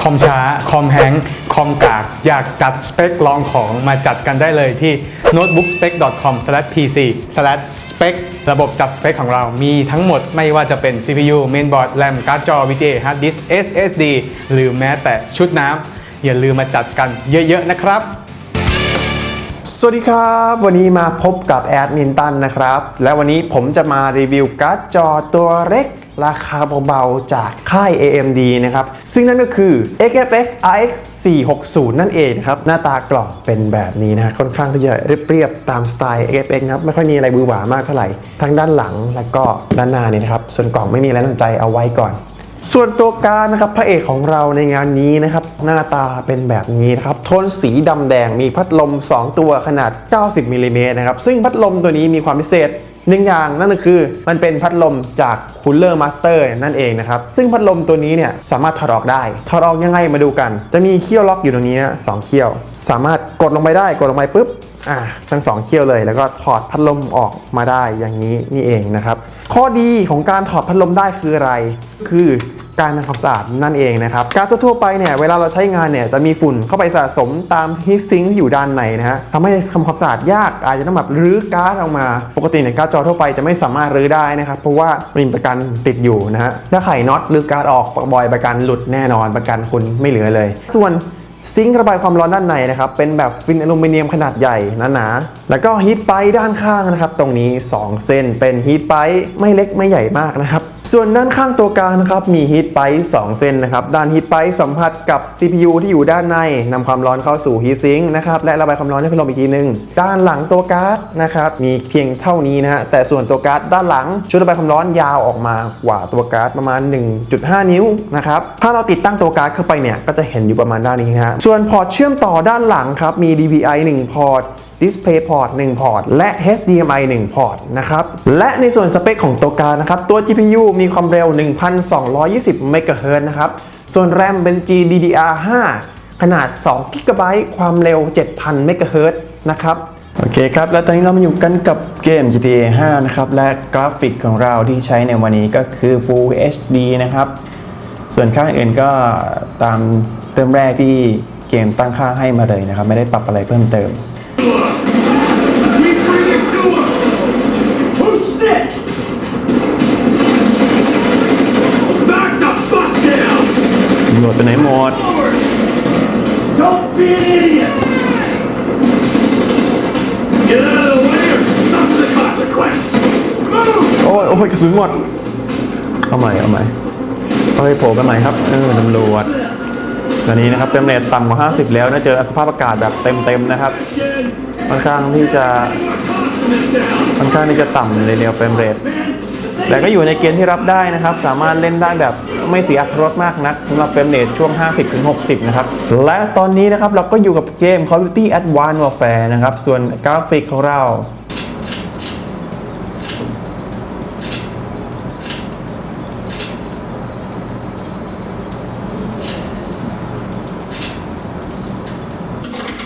คอมช้า คอมแฮงคอมกาก อยากจัดสเปคลองของมาจัดกันได้เลยที่ notebookspec.com/pc/spec ระบบจัดสเปคของเรามีทั้งหมดไม่ว่าจะเป็น CPU mainboard RAM การ์ดจอ VGA hard disk SSD หรือแม้แต่ชุดน้ำอย่าลืมมาจัดกันเยอะๆนะครับ สวัสดีครับ วันนี้มาพบกับแอดมินตันนะครับ และวันนี้ผมจะมารีวิวการ์ดจอตัวเล็ก ราคาเบาๆ จากค่าย AMD นะครับ ซึ่งนั่นก็คือ XFX RX 460 นั่นเองนะครับ หน้าตากล่องเป็นแบบนี้นะค่อนข้างที่จะเรียบๆ ตามสไตล์ XFX นะครับ ไม่ค่อยมีอะไรบือหวามากเท่าไหร่ ทั้งด้านหลังและก็ด้านหน้านี่นะครับ ส่วนกล่องไม่มีอะไรน่าสนใจเอาไว้ก่อนส่วนตัวการนะครับพระเอกของเราในงานนี้นะครับหน้าตาเป็นแบบนี้นะครับโทนสีดำแดงมีพัดลม 2 ตัวขนาด 90มิลลิเมตรนะครับซึ่งพัดลมตัวนี้มีความพิเศษ หนึ่งอย่างนั่นก็คือมันเป็นพัดลมจากคุนเลอร์มาสเตอร์นั่นเองนะครับ ซึ่งพัดลมตัวนี้เนี่ยสามารถถอดออกได้ ถอดออกยังไงมาดูกัน จะมีเขี้ยวล็อกอยู่ตรงนี้นะสองเขี้ยว สามารถกดลงไปได้กดลงไปปุ๊บอะทั้งสองเขี้ยวเลย แล้วก็ถอดพัดลมออกมาได้อย่างนี้นี่เองนะครับ ข้อดีของการถอดพัดลมได้คืออะไร คือ การทำความสะอาดนั่นเองนะครับการทั่วๆไปเนี่ยเวลาเราใช้งานเนี่ยจะมีฝุ่นเข้าไปสะสมตามฮีทซิงค์ที่อยู่ด้านในนะฮะทำให้ทำความสะอาดยากอาจจะต้องแบบรื้อการ์ดออกมา ปกติเนี่ยการ์ดจอทั่วไปจะไม่สามารถรื้อได้นะครับเพราะว่ามีประกันติดอยู่นะฮะถ้าไขน็อตหรือการ์ดออกบ่อยประกันหลุดแน่นอนประกันคุณไม่เหลือเลย ส่วนซิงค์ระบายความร้อนด้านในนะครับ เป็นแบบฟินอลูมิเนียมขนาดใหญ่หนาๆ แล้วก็ฮีทไปด้านข้างนะครับ ตรงนี้ 2 เส้นเป็นฮีทไปไม่เล็กไม่ใหญ่มากนะครับส่วนด้านข้างตัวกลางนะครับมีฮีทไป2เส้นนะครับด้านฮีทไปสัมผัสกับ CPU ที่อยู่ด้านในนำความร้อนเข้าสู่ฮีทซิงค์นะครับและระบายความร้อนให้พัดลมอีกทีหนึง ด้านหลังตัวการ์ดนะครับมีเพียงเท่านี้นะฮะแต่ส่วนตัวการ์ดด้านหลังชุดระบายความร้อนยาวออกมากว่าตัวการ์ดประมาณ 1.5 นิ้วนะครับถ้าเราติดตั้งตัวการ์ดเข้าไปเนี่ยก็จะเห็นอยู่ประมาณด้านนี้นะฮะส่วนพอร์ตเชื่อมต่อด้านหลังครับมี DVI 1 พอร์ต Display Port 1 พอร์ต และ HDMI 1 พอร์ตนะครับ และในส่วนสเปคของตัวการนะครับ ตัว GPU มีความเร็ว 1,220 MHz นะครับ ส่วน RAM เป็น GDDR5 ขนาด2 GB ความเร็ว 7,000 MHz นะครับโอเคครับ แล้วตอนนี้เรามาอยู่กันกับเกม GTA 5 นะครับ และกราฟิกของเราที่ใช้ในวันนี้ก็คือ Full HD นะครับ ส่วนค่าอื่นก็ตามเติมแรกที่เกมตั้งค่าให้มาเลยนะครับ ไม่ได้ปรับอะไรเพิ่มเติม หมดไปไหนหมด Don't way โอ้ยโอ้ยกระสุนหมด เอาใหม่ เอาใหม่ เอ้ยโผล่กันใหม่ครับ เออตำรวจ ตอนนี้นะครับเต็มเรทต่ำกว่า 50 แล้วนะเจอสภาพอากาศแบบเต็มๆนะครับค่อนข้างที่จะค่อนข้างที่จะต่ำเลยเรียวเฟรมเรทแต่ก็อยู่ในเกณฑ์ที่รับได้นะครับ สามารถเล่นได้แบบไม่เสียอัตรรสมากนักสำหรับเฟรมเรทช่วง 50-60 นะครับ และตอนนี้นะครับเราก็อยู่กับเกม Call of Duty Advanced Warfare นะครับ ส่วนกราฟิกของเรา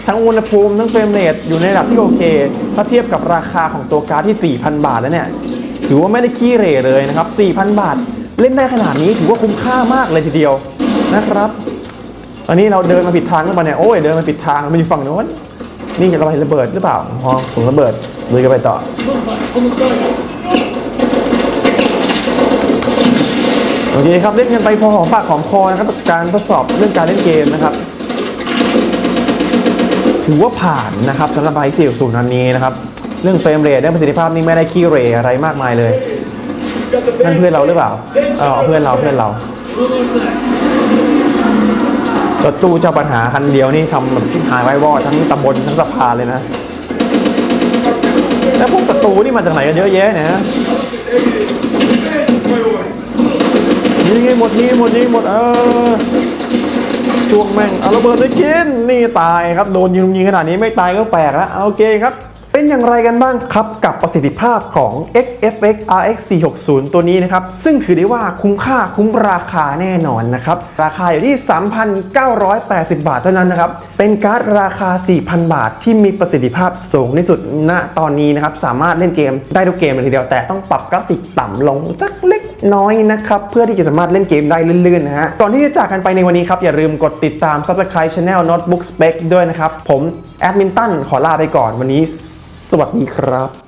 ทั้งอุณหภูมิทั้งเฟรมเรทอยู่ในระดับที่โอเค ถ้าเทียบกับราคาของตัวการ์ดที่ 4,000 บาทแล้วเนี่ยถือว่าไม่ได้ขี้เหร่เลยนะครับ 4,000 บาท เล่นได้ขนาดนี้ถือว่าคุ้มค่ามากเลยทีเดียวนะครับตอนนี้เราเดินมาผิดทางหรือเปล่าเนี่ยโอ้ยเดินมาผิดทางมันอยู่ฝั่งโน้นนี่จะระบายระเบิดหรือเปล่าพอผมระเบิดเลยกันไปต่อโอเคครับเล่นกันไปพอหอมปากหอมคอนะครับการทดสอบเรื่องการเล่นเกมนะครับ ถือว่าผ่านนะครับสำหรับไอซีศูนย์นันนี้นะครับ เรื่องเฟรมเรทเรื่องประสิทธิภาพนี่ไม่ได้ขี้เรอะไรมากมายเลยนั่นเพื่อนเราหรือเปล่าเออเพื่อนเราเพื่อนเรารถตู้เจ้าปัญหาคันเดียวนี่ทำแบบชิบหายไว้วอดทั้งตำบลทั้งสะพานเลยนะ แล้วพวกศัตรูนี่มาจากไหนกันเยอะแยะเนี่ยฮะนี่ไงหมดนี่หมดนี่หมดเออ ช่วงแม่งเอาระเบิดไปกินนี่ตายครับโดนยิงยิงขนาดนี้ไม่ตายก็แปลกแล้วโอเคครับเป็นอย่างไรกันบ้างครับกับประสิทธิภาพของ XFX RX 460ตัวนี้นะครับ ซึ่งถือได้ว่าคุ้มค่าคุ้มราคาแน่นอนนะครับ ราคาอยู่ที่ 3,980 บาทเท่านั้นนะครับ เป็นการ์ดราคา 4,000 บาทที่มีประสิทธิภาพสูงที่สุดณตอนนี้นะครับ สามารถเล่นเกมได้ทุกเกมเลยทีเดียวแต่ต้องปรับกราฟิกต่ำลงสักเล็ก น้อยนะครับ เพื่อที่จะสามารถเล่นเกมได้ลื่นๆนะฮะ ก่อนที่จะจากกันไปในวันนี้ครับ อย่าลืมกดติดตาม Subscribe Channel Notebook Spec ด้วยนะครับ ผมแอดมินตันขอลาไปก่อนวันนี้ สวัสดีครับ